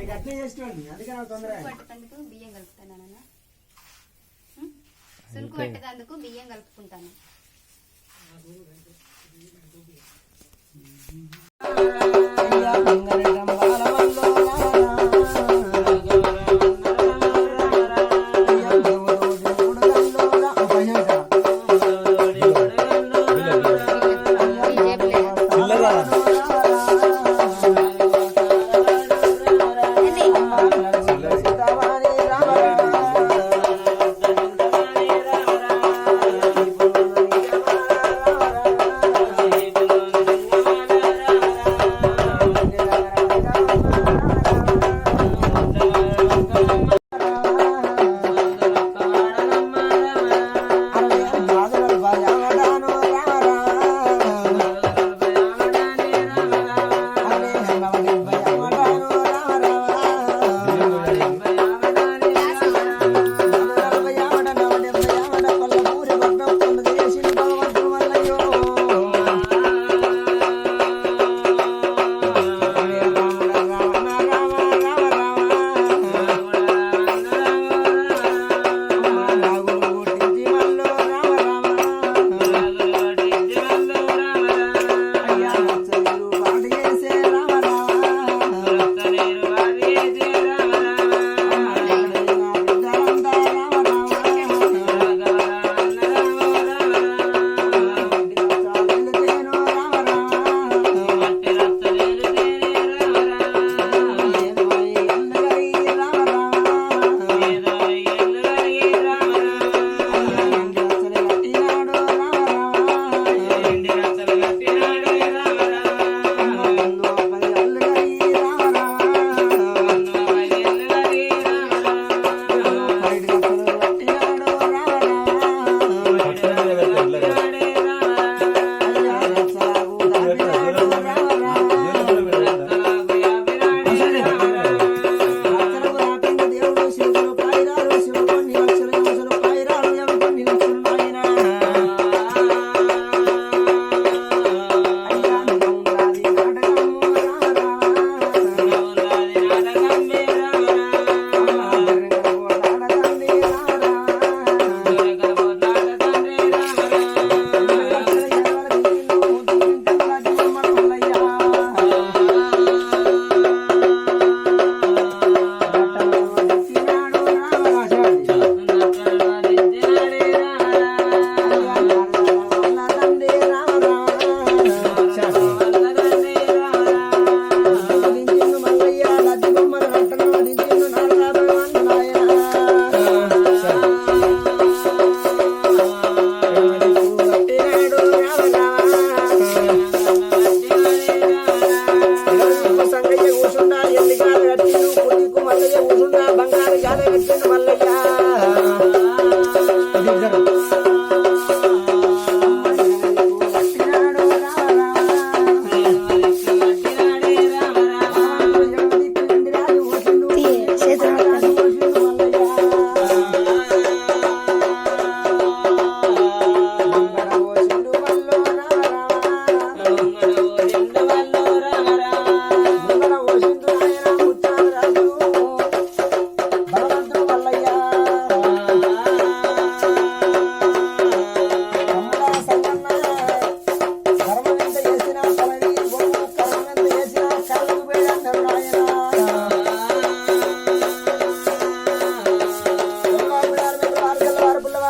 నీకు అట్లే చేసినవాడిని అందుకే నాకు తొందర సులుకు పట్టేందుకు బియ్యం కలుపుతాను? సులుకు పట్టేందుకు బియ్యం కలుపుకుంటాను.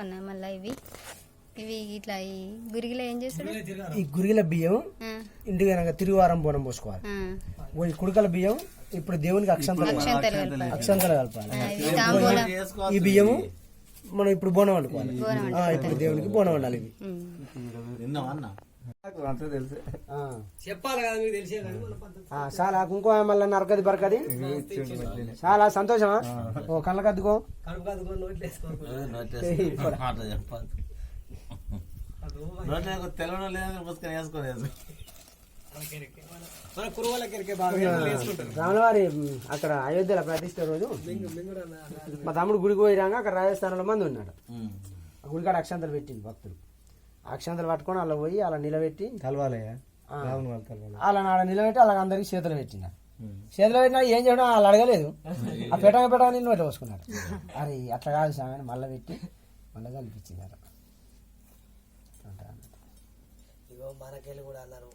అన్న మళ్ళీ ఇవి. ఇవి ఇట్లా ఈ గురిగిలో ఏం చేస్తాడు ఈ గురిగిల బియ్యం ఇంటికి కనుక తిరువారం బోనం పోసుకోవాలి. కుడుకల బియ్యం ఇప్పుడు దేవునికి అక్షంతలు అక్షంతలు కలపాలి. ఈ బియ్యము మనం ఇప్పుడు బోనం వండుకోవాలి. ఇప్పుడు దేవునికి బోనం వండాలి ఇవి. చెప్పాలి కదా మీకు తెలిసే చాలా కుంకుమ మళ్ళీ నరకది బరకది. చాలా సంతోషమా? ఓ కళ్ళ కద్దుకో రాములవారి అక్కడ అయోధ్యలో ప్రతిష్ట రోజు మా తమ్ముడు గుడికి పోయిరాగా అక్కడ రాజస్థానంలో మంది ఉన్నాడు ఆ గుడికాడ అక్షంతలు పెట్టింది భక్తులు. అక్షంతలు పట్టుకొని అలా పోయి అలా నిలబెట్టి కలవాలయ్యా అలా నాడ నిలబెట్టి అలా అందరికి చేతులు పెట్టిన. చేతులు పెట్టినా ఏం చేయడం వాళ్ళు అడగలేదు. ఆ పెట్టగా పెట్టగా నిన్ను పెట్ట పోసుకున్నాడు అరే అట్లా కాదు సామె మళ్ళీ పెట్టి మళ్ళీ. ఇగో మనకెళ్ళి కూడా అన్నారు.